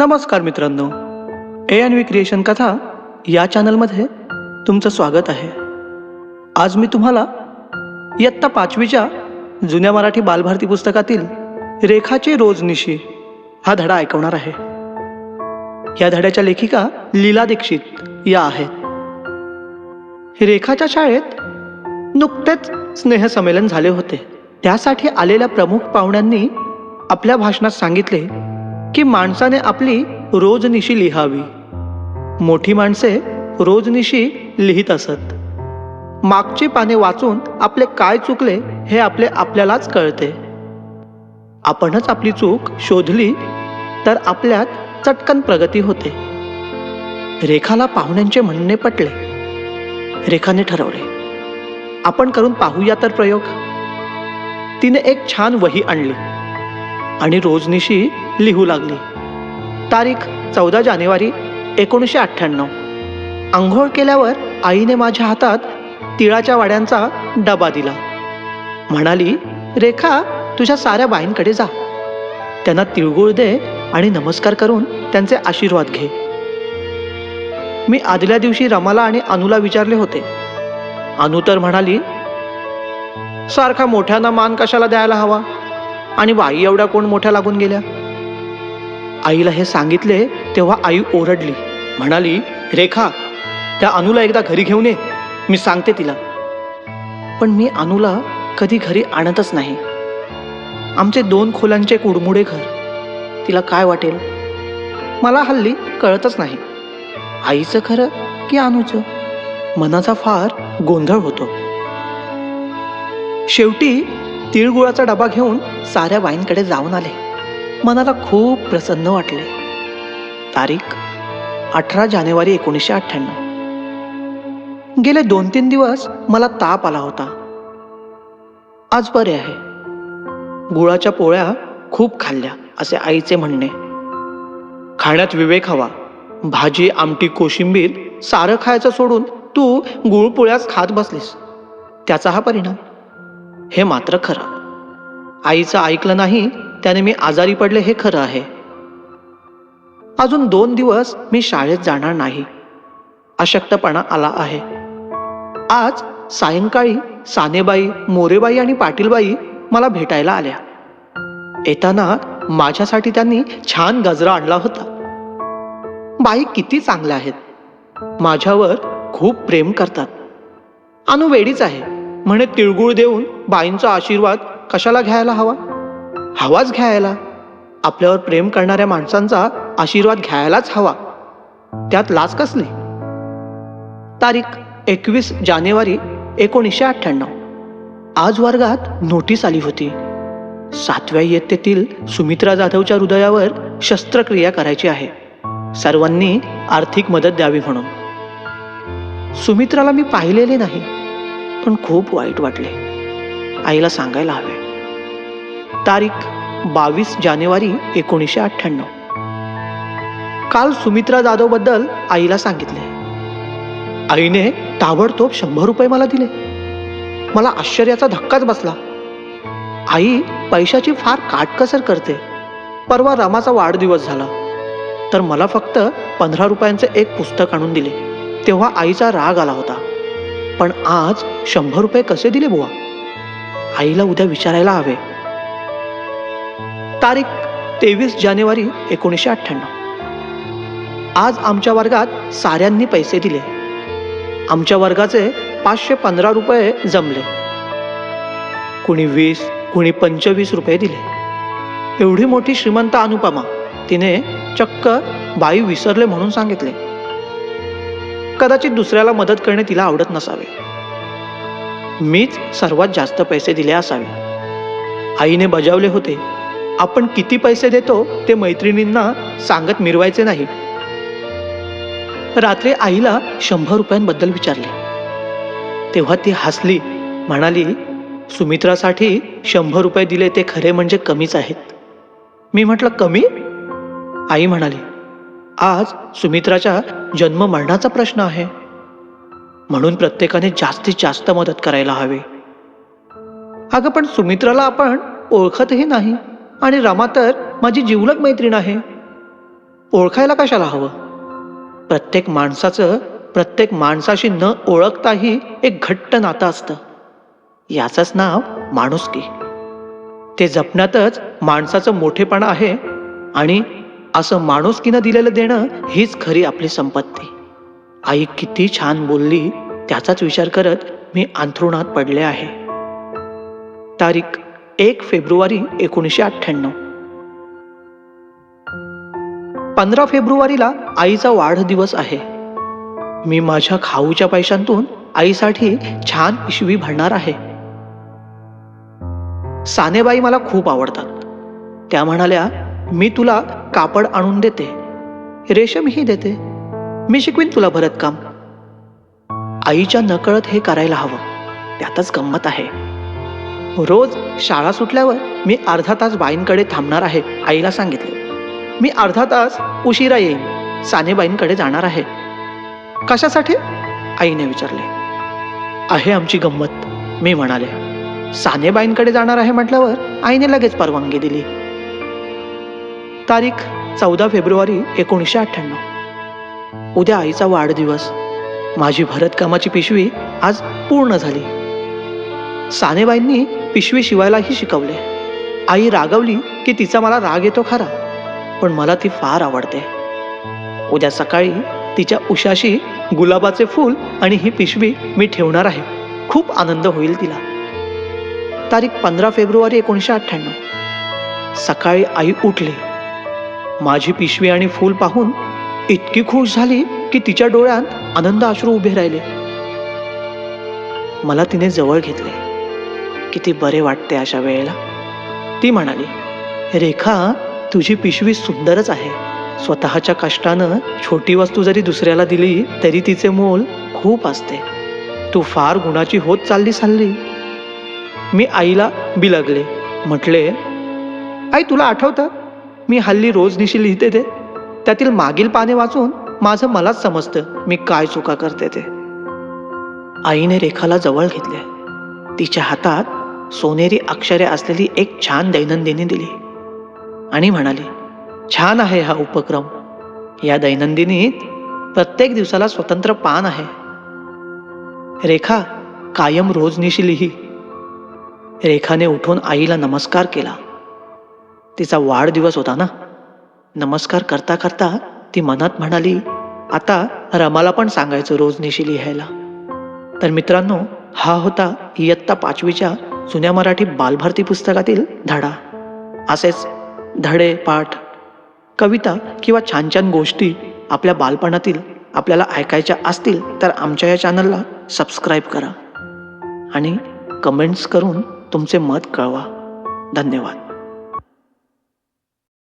नमस्कार मित्रांनो. A N V creation कथा या चॅनलमध्ये तुमचं स्वागत आहे. आज मी तुम्हाला इयत्ता पाचवीच्या जुन्या मराठी बालभारती पुस्तकातील रेखाची रोजनिशी हा धडा ऐकवणार आहे. या धड्याच्या लेखिका लीला दीक्षित या आहेत. रेखाच्या शाळेत नुकतेच स्नेहसंमेलन झाले होते. त्यासाठी आलेल्या प्रमुख पाहुण्यांनी आपल्या भाषणात सांगितले की माणसाने आपली रोजनिशी लिहावी. मोठी माणसे रोजनिशी लिहित असत. मागची पाने वाचून आपले काय चुकले हे आपले आपल्यालाच कळते. आपणच आपली चूक शोधली तर आपल्यात चटकन प्रगती होते. रेखाला पाहुण्यांचे म्हणणे पटले. रेखाने ठरवले आपण करून पाहूया तर प्रयोग. तिने एक छान वही आणली आणि रोजनिशी लिहू लागली. तारीख चौदा जानेवारी एकोणीसशे अठ्ठ्याण्णव. आंघोळ केल्यावर आईने माझ्या हातात तिळाच्या वाड्यांचा डबा दिला. म्हणाली रेखा तुझ्या साऱ्या बाईंकडे जा. त्यांना तिळगुळ दे आणि नमस्कार करून त्यांचे आशीर्वाद घे. मी आदल्या दिवशी रमाला आणि अनुला विचारले होते. अनु तर म्हणाली सारखा मोठ्यांना मान कशाला द्यायला हवा? आणि बाई एवढ्या कोण मोठ्या लागून गेल्या? आईला हे सांगितले तेव्हा आई ओरडली. म्हणाली रेखा त्या अनुला एकदा घरी घेऊन ये. मी सांगते तिला. पण मी अनुला कधी घरी आणतच नाही. आमचे दोन खोल्यांचे कुडमुडे घर. तिला काय वाटेल? मला हल्ली कळतच नाही. आईचं खरं की अनुचं? मनाचा फार गोंधळ होतो. शेवटी तिळगुळाचा डबा घेऊन साऱ्या वाईंकडे जाऊन आले. मनाला खूप प्रसन्न वाटले तारीख अठरा जानेवारी एकोणीसशे अठ्ठ्याण्णव. गेले दोन तीन दिवस मला ताप आला होता. आज बरे आहे. गुळाच्या पोळ्या खूप खाल्ल्या असे आईचे म्हणणे. खाण्यात विवेक हवा. भाजी आमटी कोशिंबीर सारं खायचं सोडून तू गुळपोळ्याच खात बसलीस. त्याचा हा परिणाम. हे मात्र खरं. आईचं ऐकलं नाही त्याने मी आजारी पडले हे खरं आहे. अजून दोन दिवस मी शाळेत जाणार नाही. अशक्तपणा आला आहे. आज सायंकाळी सानेबाई मोरेबाई आणि पाटीलबाई मला भेटायला आल्या. येताना माझ्यासाठी त्यांनी छान गजरा आणला होता. बाई किती चांगल्या आहेत. माझ्यावर खूप प्रेम करतात. अनु वेडीच आहे. म्हणे तिळगुळ देऊन बाईंचा आशीर्वाद कशाला घ्यायला हवा? हवाच घ्यायला. आपल्यावर प्रेम करणाऱ्या माणसांचा आशीर्वाद घ्यायलाच हवा. त्यात लाच कसली तारीख एकवीस जानेवारी एकोणीसशे अठ्ठ्याण्णव. आज वर्गात नोटीस आली होती. सातव्या इयत्तेतील सुमित्रा जाधवच्या हृदयावर शस्त्रक्रिया करायची आहे. सर्वांनी आर्थिक मदत द्यावी म्हणून. सुमित्राला मी पाहिलेले नाही पण खूप वाईट वाटले. आईला सांगायला हवे. तारीख बावीस जानेवारी एकोणीसशे अठ्ठ्याण्णव. काल सुमित्रा जाधवबद्दल आईला सांगितले. आईने ताबडतोब शंभर रुपये मला दिले. मला आश्चर्याचा धक्काच बसला. आई पैशाची फार काटकसर करते. परवा रामाचा वाढदिवस झाला. तर मला फक्त पंधरा रुपयांचे एक पुस्तक आणून दिले. तेव्हा आईचा राग आला होता. पण आज शंभर रुपये कसे दिले बुवा? आईला उद्या विचारायला हवे. तारीख तेवीस जानेवारी एकोणीसशे अठ्ठ्याण्णव. आज आमच्या वर्गात साऱ्यांनी पैसे दिले. आमच्या वर्गाचे पाचशे पंधरा रुपये जमले. कुणी वीस कुणी पंचवीस रुपये दिले. एवढी मोठी श्रीमंत अनुपमा तिने चक्क बाई विसरले म्हणून सांगितले. कदाचित दुसऱ्याला मदत करणे तिला आवडत नसावे. मीच सर्वात जास्त पैसे दिले असावे. आईने बजावले होते. आपण किती पैसे देतो ते मैत्रिणींना सांगत मिरवायचे नाही. रात्री आईला शंभर रुपयांबद्दल विचारले. तेव्हा ती हसली म्हणाली सुमित्रासाठी शंभर रुपये दिले ते खरे म्हणजे कमीच आहेत. मी म्हटलं कमी? आई म्हणाली आज सुमित्राच्या जन्म मरणाचा प्रश्न आहे. म्हणून प्रत्येकाने जास्तीत जास्त मदत करायला हवी. अगं पण सुमित्राला आपण ओळखतही नाही. आणि रमा तर माझी जिवलग मैत्रीण आहे. ओळखायला कशाला हवं? प्रत्येक माणसाचं प्रत्येक माणसाशी न ओळखताही एक घट्ट नातं असतं. याचंच नाव माणुसकी. ते जपण्यातच माणसाचं मोठेपणा आहे आणि असं माणुसकीनं दिलेलं देणं हीच खरी आपली संपत्ती. आई किती छान बोलली त्याचाच विचार करत मी अंथरुणात पडले आहे. तारीख एक फेब्रुवारी एकोणीसशे अठ्ठ्याण्णव. पंधरा फेब्रुवारीला आईचा वाढदिवस आहे. मी माझ्या खाऊच्या पैशांतून आईसाठी छान पिशवी भरणार आहे. सानेबाई मला खूप आवडतात. त्या म्हणाल्या मी तुला कापड आणून देते. रेशमही देते. मी शिकवीन तुला भरतकाम. आईच्या नकळत हे करायला हवं. त्यातच गंमत आहे. रोज शाळा सुटल्यावर मी अर्धा तास बाईंकडे थांबणार आहे आईला सांगितले. मी अर्धा तास उशिरा येईन सानेबाईंकडे जाणार आहे. कशासाठी? आईने विचारले. आहे आमची गंमत मी म्हणाले. सानेबाईंकडे जाणार आहे म्हटल्यावर आईने लगेच परवानगी दिली. तारीख चौदा फेब्रुवारी एकोणीसशे अठ्ठ्याण्णव. उद्या आईचा वाढदिवस. माझी भरतकामाची पिशवी आज पूर्ण झाली. सानेबाईंनी पिशवी शिवायलाही शिकवले. आई रागवली की तिचा मला राग येतो खरा पण मला ती फार आवडते. उद्या सकाळी तिच्या उशाशी गुलाबाचे फूल आणि ही पिशवी मी ठेवणार आहे. खूप आनंद होईल तिला. तारीख पंधरा फेब्रुवारी एकोणीसशे अठ्ठ्याण्णव. सकाळी आई उठली. माझी पिशवी आणि फूल पाहून इतकी खुश झाली की तिच्या डोळ्यात आनंद अश्रू उभे राहिले. मला तिने जवळ घेतले. किती बरे वाटते अशा वेळेला. ती म्हणाली रेखा तुझी पिशवी सुंदरच आहे. स्वतःच्या कष्टानं छोटी वस्तू जरी दुसऱ्याला दिली तरी तिचे मोल खूप असते. तू फार गुणाची होत चालली चालली मी आईला बिलगले म्हटले आई तुला आठवतं? मी हल्ली रोज निशी लिहिते ते. त्यातील मागील पाने वाचून माझं मलाच समजतं मी काय चुका करते ते. आईने रेखाला जवळ घेतले. तिच्या हातात सोनेरी अक्षरे असलेली एक छान दैनंदिनी दिली. आणि म्हणाली छान आहे हा उपक्रम. या दैनंदिनीत प्रत्येक दिवसाला स्वतंत्र पान आहे. रेखा कायम रोज निशी लिही. रेखाने उठून आईला नमस्कार केला. तिचा वाढदिवस होता ना? नमस्कार करता करता ती मनात म्हणाली आता रमाला पण सांगायचं रोज निशी लिहायला. तर मित्रांनो हा होता इयत्ता पाचवीच्या जुन्या मराठी बालभारती पुस्तकातील धडा. असेच धडे पाठ कविता किंवा छान छान गोष्टी आपल्या बालपणातील आपल्याला ऐकायच्या असतील तर आमच्या या चॅनलला सबस्क्राईब करा. आणि कमेंट्स करून तुमचे मत कळवा. धन्यवाद.